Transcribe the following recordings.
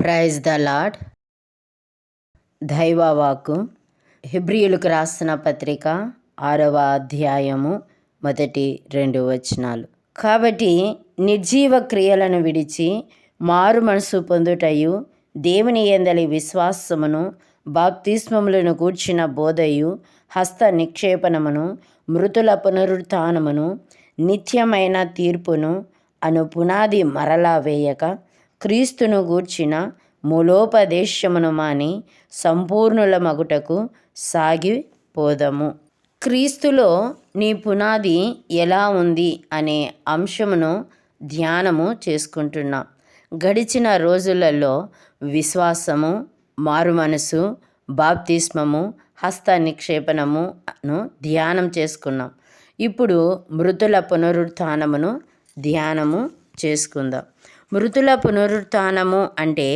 Praise the lord దైవవాకు హిబ్రియులకు రాసిన పత్రిక ఆరవ అధ్యాయము మొదటి రెండు వచనాలు. కాబట్టి నిర్జీవ క్రియలను విడిచి మారు మనసు పొందుటయు దేవుని ఎందలి విశ్వాసమును బాప్తిస్మములను కూర్చిన బోధయు హస్త నిక్షేపణమును మృతుల పునరుత్నమును నిత్యమైన తీర్పును అను పునాది మరలా వేయక క్రీస్తును గూర్చిన మూలోపదేశమును మాని సంపూర్ణుల మగుటకు సాగిపోదము క్రీస్తులో నీ పునాది ఎలా ఉంది అనే అంశమును ధ్యానము చేసుకుంటున్నాం. గడిచిన రోజులలో విశ్వాసము మారు మనసు బాప్తిస్మము హస్త నిక్షేపణమును ధ్యానం చేసుకున్నాం. ఇప్పుడు మృతుల పునరుత్నమును ధ్యానము చేసుకుందాం. మృతుల పునరుత్నము అంటే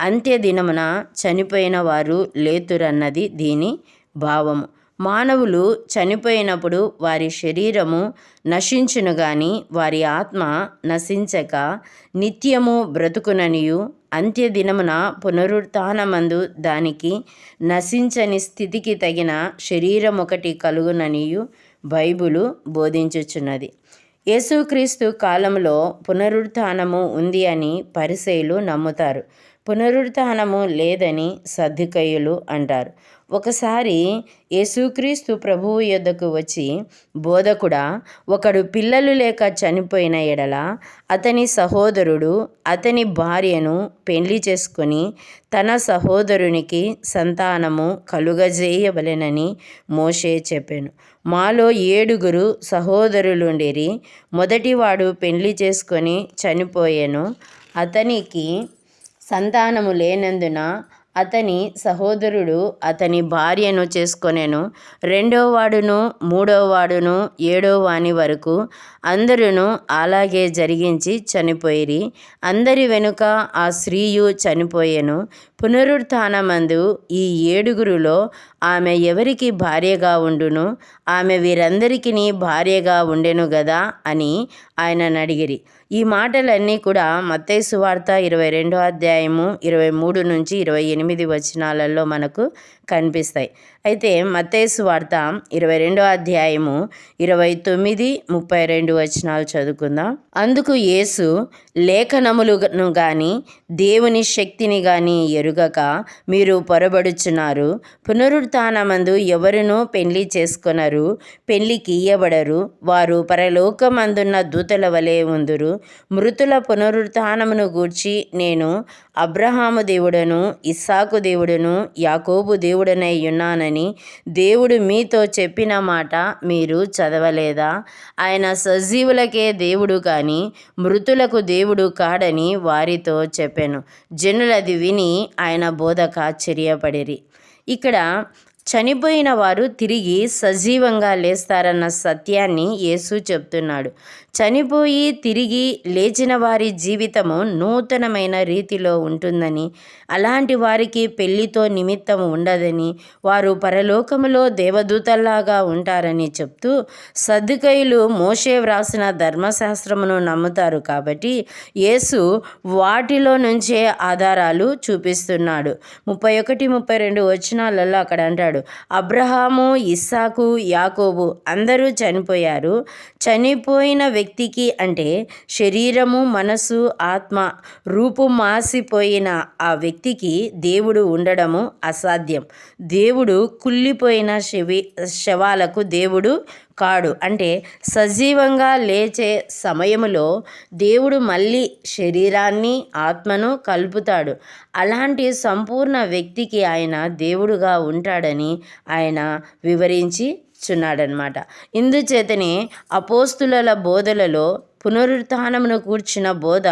అంత్యదినమున చనిపోయిన వారు లేతురన్నది దీని భావము. మానవులు చనిపోయినప్పుడు వారి శరీరము నశించును గాని వారి ఆత్మ నశించక నిత్యము బ్రతుకుననియు అంత్యదినమున పునరుత్నమందు దానికి నశించని స్థితికి తగిన శరీరం ఒకటి కలుగుననియు బైబులు బోధించుచున్నది. యేసుక్రీస్తు కాలంలో పునరుత్నము ఉంది అని పరిసయులు నమ్ముతారు. పునరుత్నము లేదని సర్దుకయ్యులు అంటారు. ఒకసారి యేసుక్రీస్తు ప్రభువు యొద్దకు వచ్చి బోధకుడా ఒకడు పిల్లలు లేక చనిపోయిన ఎడల అతని సహోదరుడు అతని భార్యను పెళ్ళి చేసుకొని తన సహోదరునికి సంతానము కలుగజేయవలెనని మోషే చెప్పాను. మాలో ఏడుగురు సహోదరులుండిరి. మొదటివాడు పెళ్ళి చేసుకొని చనిపోయాను. అతనికి సంతానము లేనందున అతని సహోదరుడు అతని భార్యను చేసుకొనెను. రెండో వాడును మూడో వాడును ఏడో వరకు అందరును అలాగే జరిగించి చనిపోయిరి. అందరి వెనుక ఆ స్త్రీయు చనిపోయెను. పునరుత్నమందు ఈ ఏడుగురులో ఆమె ఎవరికి భార్యగా ఉండును? ఆమె వీరందరికీ భార్యగా ఉండెను గదా అని ఆయనను అడిగిరి ఈ మాటలన్నీ కూడా మత్తైసు వార్త ఇరవై రెండో అధ్యాయము ఇరవై మూడు నుంచి ఇరవై ఎనిమిది వచనాలలో మనకు కనిపిస్తాయి. అయితే మతేసు వార్త ఇరవై రెండో అధ్యాయము ఇరవై తొమ్మిది ముప్పై రెండు వచనాలు చదువుకుందాం. అందుకు యేసు లేఖనములను గాని దేవుని శక్తిని గాని ఎరుగక మీరు పొరబడుచున్నారు. పునరుత్నమందు ఎవరునూ పెళ్ళి చేసుకొనరు పెళ్ళికి ఇయ్యబడరు వారు పరలోకమందున్న దూతల వలె ఉందురు. మృతుల పునరుత్నమును గూర్చి నేను అబ్రహాము దేవుడను ఇస్సాకు దేవుడను యాకోబు దేవుడనై ఉన్నానని దేవుడు మీతో చెప్పిన మాట మీరు చదవలేదా? ఆయన సజీవులకే దేవుడు కానీ మృతులకు దేవుడు కాడని వారితో చెప్పాను. జనులది విని ఆయన బోధక ఆశ్చర్యపడిరి. ఇక్కడ చనిపోయిన వారు తిరిగి సజీవంగా లేస్తారన్న సత్యాన్ని యేసు చెప్తున్నాడు. చనిపోయి తిరిగి లేచిన వారి జీవితము నూతనమైన రీతిలో ఉంటుందని అలాంటి వారికి పెళ్ళితో నిమిత్తం ఉండదని వారు పరలోకములో దేవదూతల్లాగా ఉంటారని చెప్తూ సద్దుకయులు మోషే వ్రాసిన ధర్మశాస్త్రమును నమ్ముతారు కాబట్టి యేసు వాటిలో నుంచే ఆధారాలు చూపిస్తున్నాడు. ముప్పై ఒకటి ముప్పై రెండు వచనాలలో అక్కడ అంటాడు. అబ్రహాము ఇస్సాకు యాకోబు అందరూ చనిపోయారు. చనిపోయిన వ్యక్తికి అంటే శరీరము మనసు ఆత్మ రూపు మాసిపోయిన ఆ వ్యక్తికి దేవుడు ఉండడము అసాధ్యం. దేవుడు కుళ్ళిపోయిన శవి శవాలకు దేవుడు కాడు. అంటే సజీవంగా లేచే సమయంలో దేవుడు మళ్ళీ శరీరాన్ని ఆత్మను కలుపుతాడు. అలాంటి సంపూర్ణ వ్యక్తికి ఆయన దేవుడుగా ఉంటాడని ఆయన వివరించి చున్నాడనమాట ఇందుచేతనే అపోస్తుల బోధలలో పునరుత్నమును కూర్చిన బోధ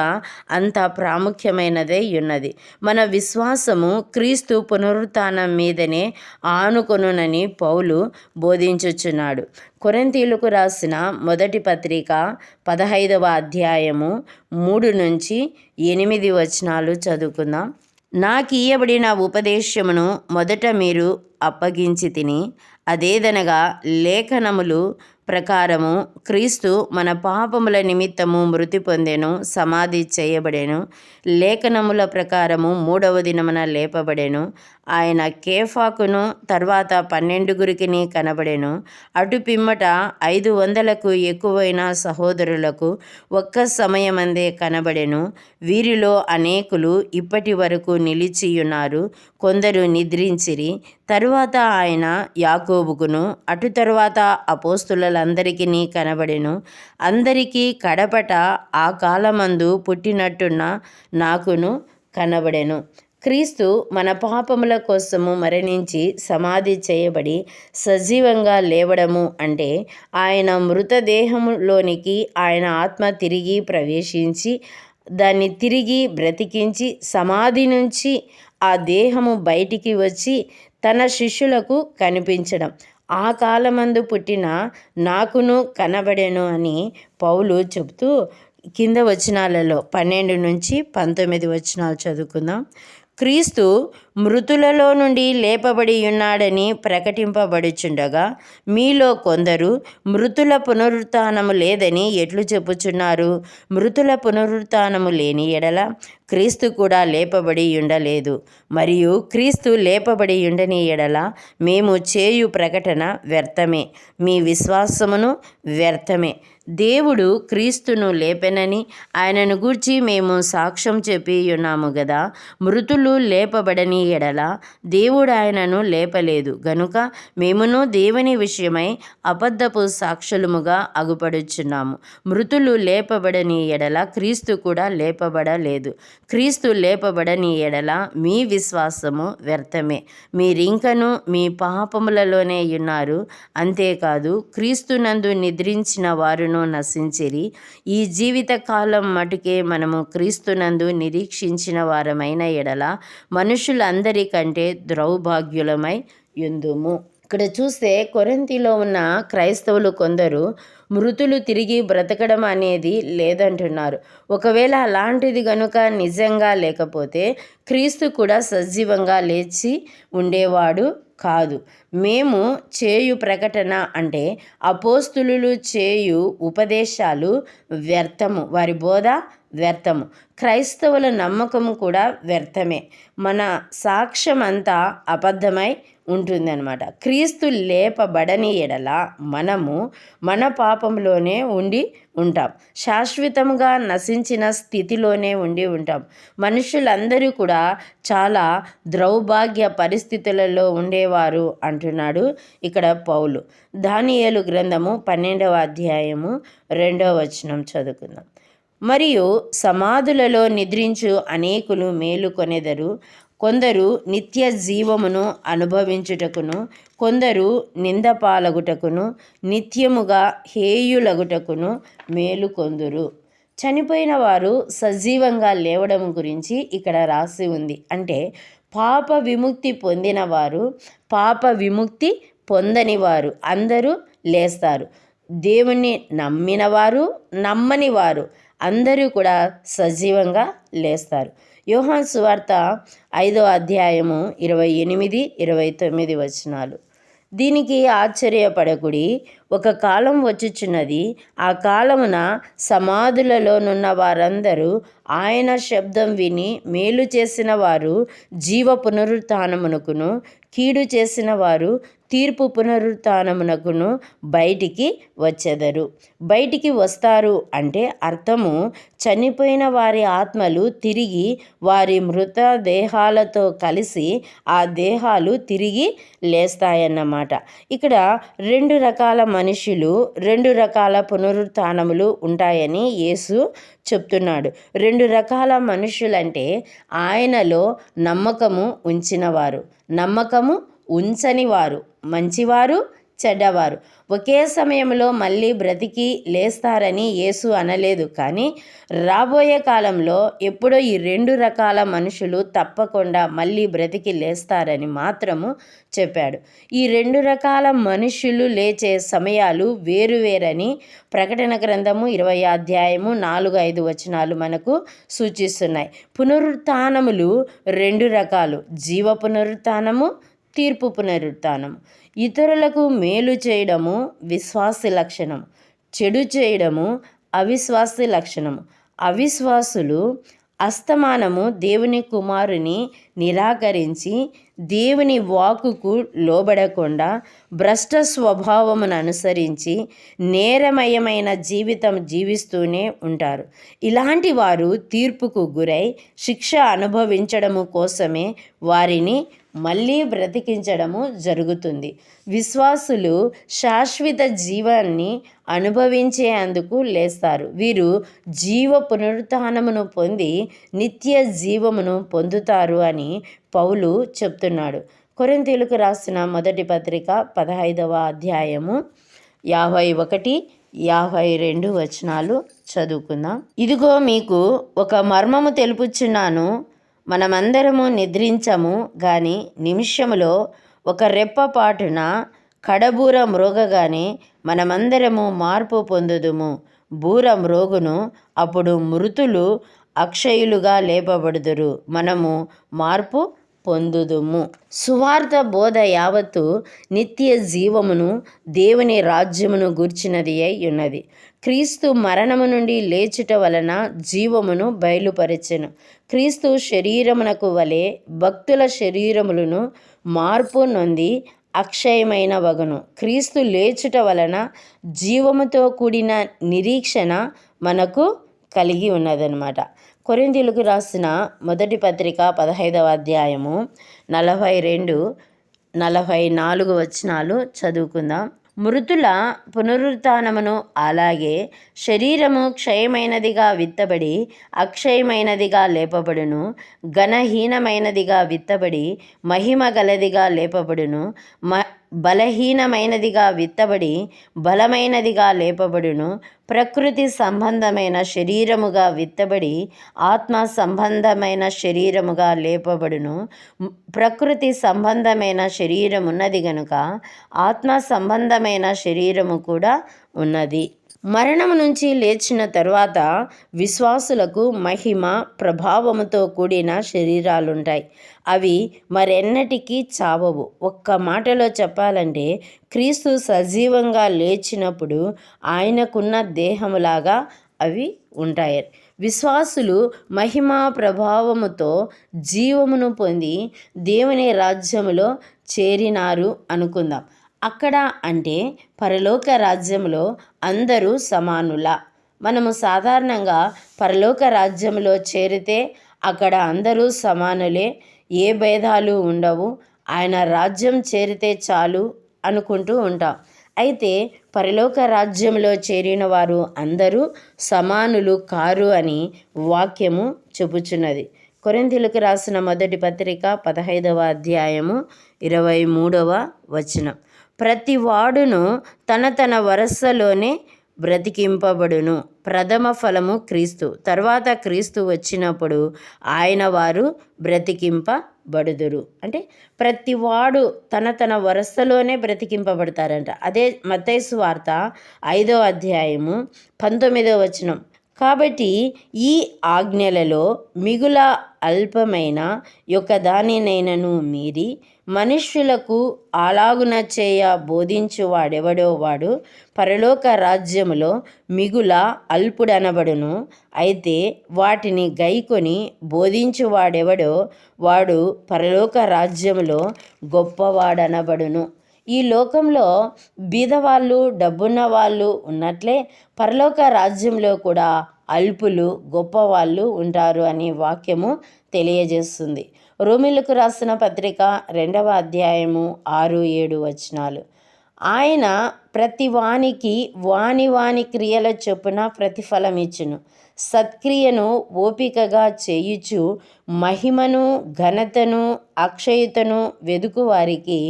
అంత ప్రాముఖ్యమైనదే ఉన్నది. మన విశ్వాసము క్రీస్తు పునరుత్నం మీదనే ఆనుకొనునని పౌలు బోధించుచున్నాడు. కొరంతీలకు రాసిన మొదటి పత్రిక పదహైదవ అధ్యాయము మూడు నుంచి ఎనిమిది వచనాలు చదువుకుందాం. నాకు ఇయ్యబడిన ఉపదేశమును మొదట మీరు అప్పగించి తిని అదేదనగా లేఖనములు ప్రకారము క్రీస్తు మన పాపముల నిమిత్తము మృతి పొందెను సమాధి చేయబడెను. లేఖనముల ప్రకారము మూడవ దినమున లేపబడెను. ఆయన కేఫాకును తర్వాత పన్నెండుగురికిని కనబడెను. అటు పిమ్మట ఐదు వందలకు ఎక్కువైన సహోదరులకు ఒక్క సమయమందే కనబడెను. వీరిలో అనేకులు ఇప్పటి వరకు నిలిచియున్నారు. కొందరు నిద్రించిరి. తరువాత ఆయన యాకోబుకును అటు తరువాత అపోస్తులందరికీ కనబడెను. అందరికీ కడపట ఆ కాలమందు పుట్టినట్టున్న నాకును కనబడెను. క్రీస్తు మన పాపముల కోసము మరణించి సమాధి చేయబడి సజీవంగా లేవడము అంటే ఆయన మృతదేహములోనికి ఆయన ఆత్మ తిరిగి ప్రవేశించి దాన్ని తిరిగి బ్రతికించి సమాధి నుంచి ఆ దేహము బయటికి వచ్చి తన శిష్యులకు కనిపించడం. ఆ కాలమందు పుట్టిన నాకును కనబడెను అని పౌలు చెబుతూ కింద వచనాలలో పన్నెండు నుంచి పంతొమ్మిది వచనాలు చదువుకుందాం. క్రీస్తు మృతులలో నుండి లేపబడి ఉన్నాడని ప్రకటింపబడుచుండగా మీలో కొందరు మృతుల పునరుత్నము లేదని ఎట్లు చెప్పుచున్నారు? మృతుల పునరుత్నము లేని ఎడల క్రీస్తు కూడా లేపబడి ఉండలేదు. మరియు క్రీస్తు లేపబడి ఉండని ఎడల మేము చేయు ప్రకటన వ్యర్థమే. మీ విశ్వాసమును వ్యర్థమే. దేవుడు క్రీస్తును లేపెనని ఆయనను గూర్చి మేము సాక్ష్యం చెప్పి ఉన్నాము కదా మృతులు లేపబడని ఎడల దేవుడు ఆయనను లేపలేదు. గనుక మేమును దేవుని విషయమై అబద్ధపు సాక్షులముగా అగుపడుచున్నాము. మృతులు లేపబడని ఎడల క్రీస్తు కూడా లేపబడలేదు. క్రీస్తు లేపబడని ఎడల మీ విశ్వాసము వ్యర్థమే. మీరింకను మీ పాపములలోనే ఉన్నారు అంతేకాదు క్రీస్తునందు నిద్రించిన వారును నశించిరి. ఈ జీవిత కాలం మటుకే మనము క్రీస్తునందు నిరీక్షించిన వారమైన ఎడల మనుషుల అందరికంటే ద్రౌభాగ్యులమై యుందుము. ఇక్కడ చూస్తే కొరంతిలో ఉన్న క్రైస్తవులు కొందరు మృతులు తిరిగి బ్రతకడం అనేది లేదంటున్నారు. ఒకవేళ అలాంటిది గనుక నిజంగా లేకపోతే క్రీస్తు కూడా సజీవంగా లేచి ఉండేవాడు కాదు. మేము చేయు ప్రకటన అంటే అపోస్తులు చేయు ఉపదేశాలు వ్యర్థము. వారి బోధ వ్యర్థము. క్రైస్తవుల నమ్మకము కూడా వ్యర్థమే. మన సాక్ష్యం అంతా అబద్ధమై ఉంటుందన్నమాట. క్రీస్తు లేపబడని ఎడల మనము మన పాపంలోనే ఉండి ఉంటాం. శాశ్వతంగా నశించిన స్థితిలోనే ఉండి ఉంటాం. మనుషులందరూ కూడా చాలా ద్రౌభాగ్య పరిస్థితులలో ఉండేవారు అంటున్నాడు ఇక్కడ పౌలు. దానియేలు గ్రంథము పన్నెండవ అధ్యాయము రెండవ వచనం చదువుకుందాం. మరియు సమాధులలో నిద్రించు అనేకులు మేలుకొనెదరు. కొందరు నిత్య జీవమును అనుభవించుటకును కొందరు నిందపాలగుటకును నిత్యముగా హేయులగుటకును మేలుకొందురు చనిపోయిన వారు సజీవంగా లేవడం గురించి ఇక్కడ రాసి ఉంది. అంటే పాప విముక్తి పొందిన వారు పాప విముక్తి పొందని వారు అందరూ లేస్తారు. దేవుణ్ణి నమ్మిన వారు నమ్మని వారు అందరూ కూడా సజీవంగా లేస్తారు. యోహాన్ సువార్త ఐదో అధ్యాయము ఇరవై ఎనిమిది ఇరవై తొమ్మిది వచనాలు. దీనికి ఆశ్చర్యపడకుడి ఒక కాలం వచ్చుచున్నది ఆ కాలమున సమాధులలోనున్న వారందరూ ఆయన శబ్దం విని మేలు చేసిన వారు జీవ పునరుత్నమునకును కీడు చేసిన వారు తీర్పు పునరుత్నమునకును బయటికి వచ్చెదరు. బయటికి వస్తారు అంటే అర్థము చనిపోయిన వారి ఆత్మలు తిరిగి వారి మృత దేహాలతో కలిసి ఆ దేహాలు తిరిగి లేస్తాయన్నమాట. ఇక్కడ రెండు రకాల మనుషులు రెండు రకాల పునరుత్నములు ఉంటాయని యేసు చెప్తున్నాడు. రెండు రకాల మనుషులంటే ఆయనలో నమ్మకము ఉంచినవారు. నమ్మకము ఉంచని వారు మంచివారు చెడ్డవారు. ఒకే సమయంలో మళ్ళీ బ్రతికి లేస్తారని యేసు అనలేదు. కానీ రాబోయే కాలంలో ఎప్పుడో ఈ రెండు రకాల మనుషులు తప్పకుండా మళ్ళీ బ్రతికి లేస్తారని మాత్రము చెప్పాడు. ఈ రెండు రకాల మనుషులు లేచే సమయాలు వేరువేరని ప్రకటన గ్రంథము ఇరవై అధ్యాయము నాలుగు ఐదు వచనాలు మనకు సూచిస్తున్నాయి. పునరుత్నములు రెండు రకాలు. జీవ పునరుత్నము తీర్పు పునరుత్నం ఇతరులకు మేలు చేయడము విశ్వాసి లక్షణం. చెడు చేయడము అవిశ్వాసి లక్షణం. అవిశ్వాసులు అస్తమానము దేవుని కుమారుని నిరాకరించి దేవుని వాకుకు లోబడకుండా భ్రష్ట స్వభావమును అనుసరించి నేరమయమైన జీవితం జీవిస్తూనే ఉంటారు. ఇలాంటి వారు తీర్పుకు గురై శిక్ష అనుభవించడము కోసమే వారిని మళ్ళీ బ్రతికించడము జరుగుతుంది. విశ్వాసులు శాశ్వత జీవాన్ని అనుభవించేందుకు లేస్తారు. వీరు జీవ పునరుత్నమును పొంది నిత్య జీవమును పొందుతారు అని పౌలు చెప్తున్నాడు. కొరింతీలకు రాసిన మొదటి పత్రిక పదహైదవ అధ్యాయము యాభై ఒకటి యాభై రెండు వచనాలు చదువుకుందాం. ఇదిగో మీకు ఒక మర్మము తెలుపుచున్నాను. మనమందరము నిద్రించము గాని నిమిషములో ఒక రెప్పపాటున కడబూర మ్రోగగానే మనమందరము మార్పు పొందుదుము. బూర మ్రోగును అప్పుడు మృతులు అక్షయులుగా లేపబడుదురు. మనము మార్పు పొందుదుము. సువార్త బోధ యావత్తు నిత్య జీవమును దేవుని రాజ్యమును గూర్చినది అయి ఉన్నది. క్రీస్తు మరణము నుండి లేచుట వలన జీవమును బయలుపరచెను. క్రీస్తు శరీరమునకు వలె భక్తుల శరీరములను మార్పు నొంది అక్షయమైన వగను. క్రీస్తు లేచుట వలన జీవముతో కూడిన నిరీక్షణ మనకు కలిగి ఉన్నదనమాట కొరిందీలకు రాసిన మొదటి పత్రిక పదహైదవ అధ్యాయము నలభై రెండు నలభై నాలుగు వచనాలు చదువుకుందాం. మృతుల పునరుత్నమును అలాగే శరీరము క్షయమైనదిగా విత్తబడి అక్షయమైనదిగా లేపబడును ఘనహీనమైనదిగా విత్తబడి మహిమ గలదిగా లేపబడును మ బలహీనమైనదిగా విత్తబడి బలమైనదిగా లేపబడును. ప్రకృతి సంబంధమైన శరీరముగా విత్తబడి ఆత్మ సంబంధమైన శరీరముగా లేపబడును. ప్రకృతి సంబంధమైన శరీరం ఉన్నది గనుక ఆత్మ సంబంధమైన శరీరము కూడా ఉన్నది. మరణం నుంచి లేచిన తరువాత విశ్వాసులకు మహిమ ప్రభావముతో కూడిన శరీరాలుంటాయి. అవి మరెన్నటికీ చావవు. ఒక్క మాటలో చెప్పాలంటే క్రీస్తు సజీవంగా లేచినప్పుడు ఆయనకున్న దేహములాగా అవి ఉంటాయి. విశ్వాసులు మహిమా ప్రభావముతో జీవమును పొంది దేవుని రాజ్యములో చేరినారు అనుకుందాం. అక్కడ అంటే పరలోక రాజ్యంలో అందరూ సమానుల. మనము సాధారణంగా పరలోక రాజ్యంలో చేరితే అక్కడ అందరూ సమానులే. ఏ భేదాలు ఉండవు. ఆయన రాజ్యం చేరితే చాలు అనుకుంటూ ఉంటాం. అయితే పరలోక రాజ్యంలో చేరిన వారు అందరూ సమానులు కారు అని వాక్యము చెబుచున్నది. కొరింథీలకు రాసిన మొదటి పత్రిక పదహైదవ అధ్యాయము ఇరవై మూడవ వచనం. ప్రతి వాడును తన తన వరసలోనే బ్రతికింపబడును. ప్రథమ ఫలము క్రీస్తు. తర్వాత క్రీస్తు వచ్చినప్పుడు ఆయన వారు బ్రతికింపబడుదురు. అంటే ప్రతి వాడు తన తన వరసలోనే బ్రతికింపబడతారంట. అదే మతైసు వార్త ఐదో అధ్యాయము పంతొమ్మిదో వచనం. కాబట్టి ఈ ఆజ్ఞలలో మిగుల అల్పమైన యొక్క దానినైనను మీరి మనుష్యులకు అలాగున చేయ బోధించు వాడెవడో వాడు పరలోక రాజ్యములో మిగుల అల్పుడనబడును. అయితే వాటిని గైకొని బోధించు వాడెవడో వాడు పరలోక రాజ్యములో గొప్పవాడనబడును. ఈ లోకంలో బీదవాళ్ళు డబ్బున్న వాళ్ళు ఉన్నట్లే పరలోక రాజ్యంలో కూడా అల్పులు గొప్పవాళ్ళు ఉంటారు అని వాక్యము తెలియజేస్తుంది. రోమిలకు రాసిన పత్రిక రెండవ అధ్యాయము ఆరు ఏడు వచనాలు. ఆయన ప్రతి వానికి వాని వాని క్రియల చొప్పున ప్రతిఫలం ఇచ్చును సత్క్రియను ఓపికగా చేయుచు మహిమను ఘనతను అక్షయతను వెదుకువారికి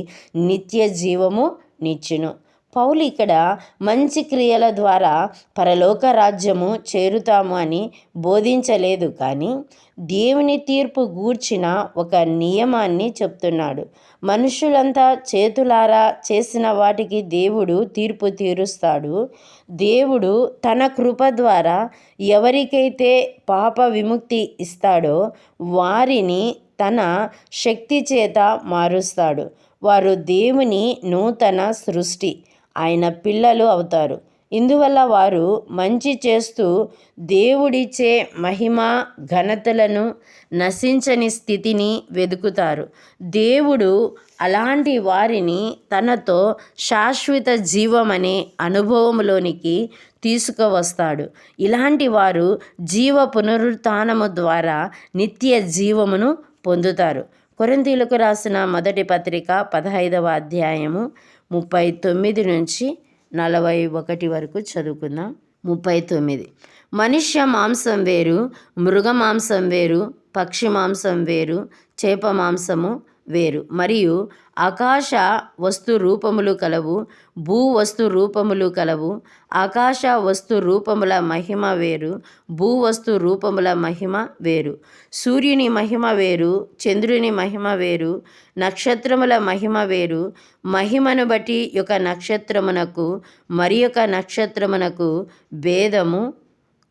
నిత్య జీవము నిచ్చును. పౌలు ఇక్కడ మంచి క్రియల ద్వారా పరలోక రాజ్యము చేరుతాము అని బోధించలేదు కానీ దేవుని తీర్పు గూర్చిన ఒక నియమాన్ని చెప్తున్నాడు. మనుషులంతా చేతులారా చేసిన వాటికి దేవుడు తీర్పు తీరుస్తాడు. దేవుడు తన కృప ద్వారా ఎవరికైతే పాప విముక్తి ఇస్తాడో వారిని తన శక్తి చేత మారుస్తాడు. వారు దేవుని నూతన సృష్టి. ఆయన పిల్లలు అవుతారు. ఇందువల్ల వారు మంచి చేస్తూ దేవుడిచ్చే మహిమ ఘనతలను నశించని స్థితిని వెతుకుతారు దేవుడు అలాంటి వారిని తనతో శాశ్వత జీవం అనే అనుభవంలోనికి తీసుకువస్తాడు. ఇలాంటి వారు జీవ పునరుత్నము ద్వారా నిత్య జీవమును పొందుతారు. కొరింతీలకు రాసిన మొదటి పత్రిక పదహైదవ అధ్యాయము ముప్పై తొమ్మిది నుంచి నలభై ఒకటి వరకు చదువుకుందాం. ముప్పై తొమ్మిది. మనుష్య మాంసం వేరు మృగ మాంసం వేరు పక్షి మాంసం వేరు చేప మాంసము వేరు. మరియు ఆకాశ వస్తు రూపములు కలవు భూ వస్తు రూపములు కలవు. ఆకాశ వస్తు రూపముల మహిమ వేరు భూ వస్తు రూపముల మహిమ వేరు. సూర్యుని మహిమ వేరు చంద్రుని మహిమ వేరు నక్షత్రముల మహిమ వేరు. మహిమను బట్టి ఒక నక్షత్రమునకు మరి ఒక నక్షత్రమునకు భేదము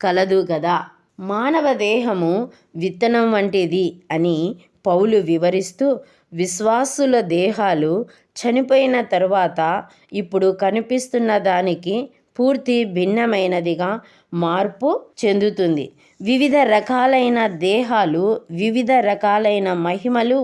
కలదు కదా మానవ దేహము విత్తనం వంటిది అని పౌలు వివరిస్తూ విశ్వాసుల దేహాలు చనిపోయిన తరువాత ఇప్పుడు కనిపిస్తున్న దానికి పూర్తి భిన్నమైనదిగా మార్పు చెందుతుంది. వివిధ రకాలైన దేహాలు వివిధ రకాలైన మహిమలు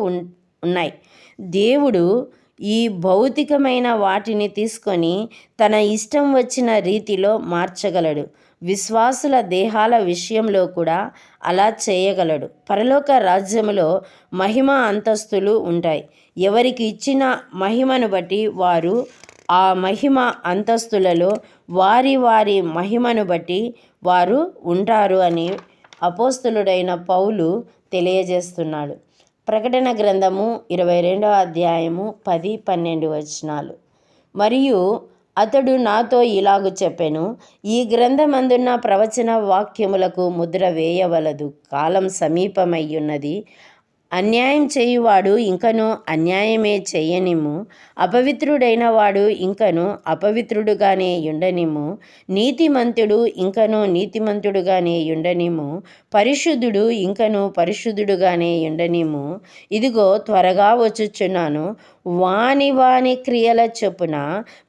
ఉన్నాయి. దేవుడు ఈ భౌతికమైన వాటిని తీసుకొని తన ఇష్టం వచ్చిన రీతిలో మార్చగలడు. విశ్వాసుల దేహాల విషయంలో కూడా అలా చేయగలడు. పరలోక రాజ్యములో మహిమ అంతస్తులు ఉంటాయి. ఎవరికి ఇచ్చిన మహిమను బట్టి వారు ఆ మహిమ అంతస్తులలో వారి వారి మహిమను బట్టి వారు ఉంటారు అని అపోస్తులుడైన పౌలు తెలియజేస్తున్నాడు. ప్రకటన గ్రంథము ఇరవై రెండవ అధ్యాయము పది పన్నెండు వచనాలు. మరియు అతడు నాతో ఇలాగు చెప్పెను ఈ గ్రంథమందున్న ప్రవచన వాక్యములకు ముద్ర వేయవలదు. కాలం సమీపమయ్యున్నది అన్యాయం చేయువాడు ఇంకను అన్యాయమే చేయనిము అపవిత్రుడైన వాడు ఇంకను అపవిత్రుడుగానే ఉండనిము నీతిమంతుడు ఇంకను నీతిమంతుడుగానే ఉండనిము పరిశుద్ధుడు ఇంకను పరిశుద్ధుడుగానే ఉండనిము ఇదిగో త్వరగా వచ్చుచున్నాను. వాని వాని క్రియల చొప్పున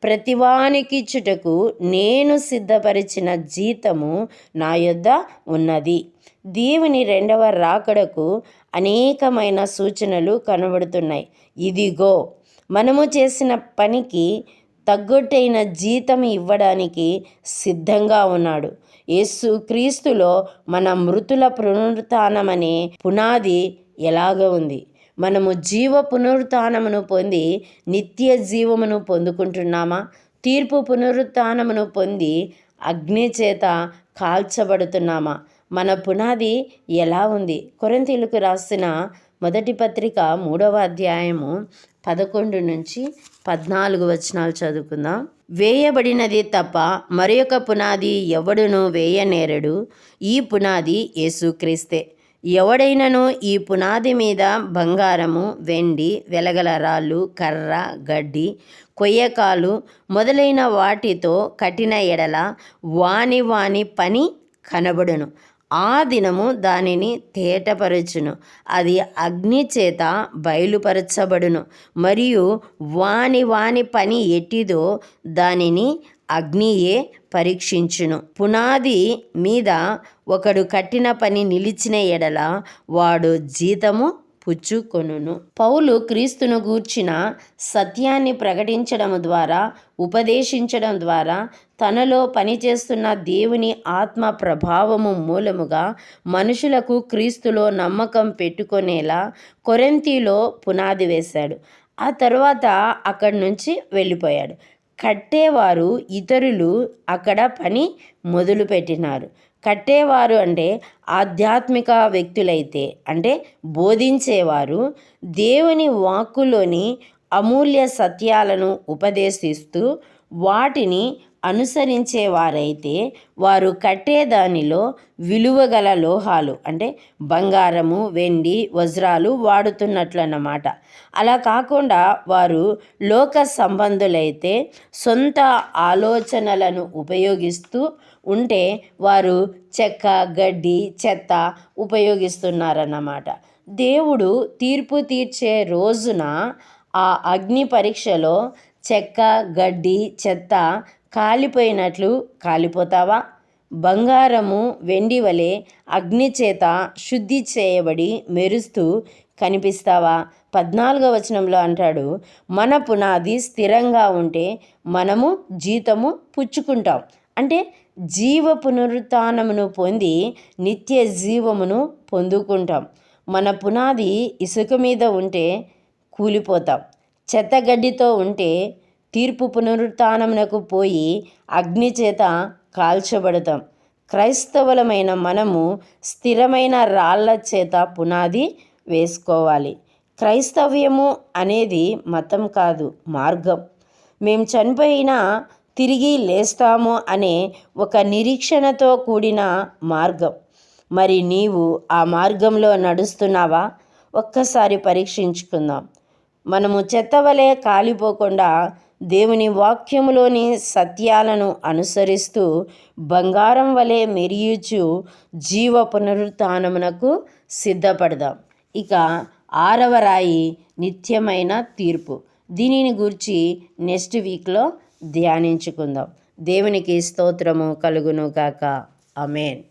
ప్రతివానికిచ్చుటకు నేను సిద్ధపరిచిన జీతము నా యొద్ద ఉన్నది. దేవుని రెండవ రాకడకు అనేకమైన సూచనలు కనబడుతున్నాయి. ఇదిగో మనము చేసిన పనికి తగ్గొట్టైన జీతం ఇవ్వడానికి సిద్ధంగా ఉన్నాడు. యేసు క్రీస్తులో మన మృతుల పునరుత్నమనే పునాది ఎలాగ ఉంది. మనము జీవ పునరుత్నమును పొంది నిత్య జీవమును పొందుకుంటున్నామా? తీర్పు పునరుత్నమును పొంది అగ్ని చేత కాల్చబడుతున్నామా? మన పునాది ఎలా ఉంది? కొరంతీలకు రాసిన మొదటి పత్రిక మూడవ అధ్యాయము పదకొండు నుంచి పద్నాలుగు వచనాలు చదువుకుందాం. వేయబడినది తప్ప మరి పునాది ఎవడును వేయనేరడు. ఈ పునాది యేసుక్రీస్తే ఎవడైనను ఈ పునాది మీద బంగారము వెండి వెలగల రాళ్ళు కర్ర గడ్డి కొయ్యకాలు మొదలైన వాటితో కట్టిన ఎడల వాని వాని పని కనబడును. ఆ దినము దానిని తేటపరచును. అది అగ్ని చేత బయలుపరచబడును. మరియు వాని వాని పని ఎట్టిదో దానిని అగ్నియే పరీక్షించును. పునాది మీద ఒకడు కట్టిన పని నిలిచిన ఎడల వాడు జీతము పుచ్చుకొనును. పౌలు క్రీస్తును గూర్చిన సత్యాన్ని ప్రకటించడం ద్వారా ఉపదేశించడం ద్వారా తనలో పనిచేస్తున్న దేవుని ఆత్మ ప్రభావము మూలముగా మనుషులకు క్రీస్తులో నమ్మకం పెట్టుకునేలా కొరెంతిలో పునాది వేశాడు. ఆ తర్వాత అక్కడి నుంచి వెళ్ళిపోయాడు. కట్టేవారు ఇతరులు అక్కడ పని మొదలుపెట్టినారు. కట్టేవారు అంటే ఆధ్యాత్మిక వ్యక్తులైతే అంటే బోధించేవారు దేవుని వాక్కులోని అమూల్య సత్యాలను ఉపదేశిస్తూ వాటిని అనుసరించేవారైతే వారు కట్టేదానిలో విలువగల లోహాలు అంటే బంగారము వెండి వజ్రాలు వాడుతున్నట్లన్నమాట. అలా కాకుండా వారు లోక సంబంధులైతే సొంత ఆలోచనలను ఉపయోగిస్తూ ఉంటే వారు చెక్క గడ్డి చెత్త ఉపయోగిస్తున్నారన్నమాట. దేవుడు తీర్పు తీర్చే రోజున ఆ అగ్ని పరీక్షలో చెక్క గడ్డి చెత్త కాలిపోయినట్లు కాలిపోతావా? బంగారము వెండి వలె అగ్నిచేత శుద్ధి చేయబడి మెరుస్తూ కనిపిస్తావా? పద్నాలుగవ వచనంలో అంటాడు మన పునాది స్థిరంగా ఉంటే మనము జీతము పుచ్చుకుంటాం. అంటే జీవ పునరుత్నమును పొంది నిత్య జీవమును పొందుకుంటాం. మన పునాది ఇసుక మీద ఉంటే కూలిపోతాం. చెత్తగడ్డితో ఉంటే తీర్పు పునరుత్నమునకు పోయి అగ్ని చేత కాల్చబడతాం. క్రైస్తవులమైన మనము స్థిరమైన రాళ్ళ చేత పునాది వేసుకోవాలి. క్రైస్తవ్యము అనేది మతం కాదు మార్గం. మేము చనిపోయినా తిరిగి లేస్తాము అనే ఒక నిరీక్షణతో కూడిన మార్గం. మరి నీవు ఆ మార్గంలో నడుస్తున్నావా? ఒక్కసారి పరీక్షించుకుందాం. మనము చెత్త వలె కాలిపోకుండా దేవుని వాక్యములోని సత్యాలను అనుసరిస్తూ బంగారం వలె మెరియుచు జీవ పునరుత్నమునకు సిద్ధపడదాం. ఇక ఆరవ రాయి నిత్యమైన తీర్పు. దీనిని గురించి నెక్స్ట్ వీక్లో ధ్యానించుకుందాం. దేవునికి స్తోత్రము కలుగును గాక. అమేన్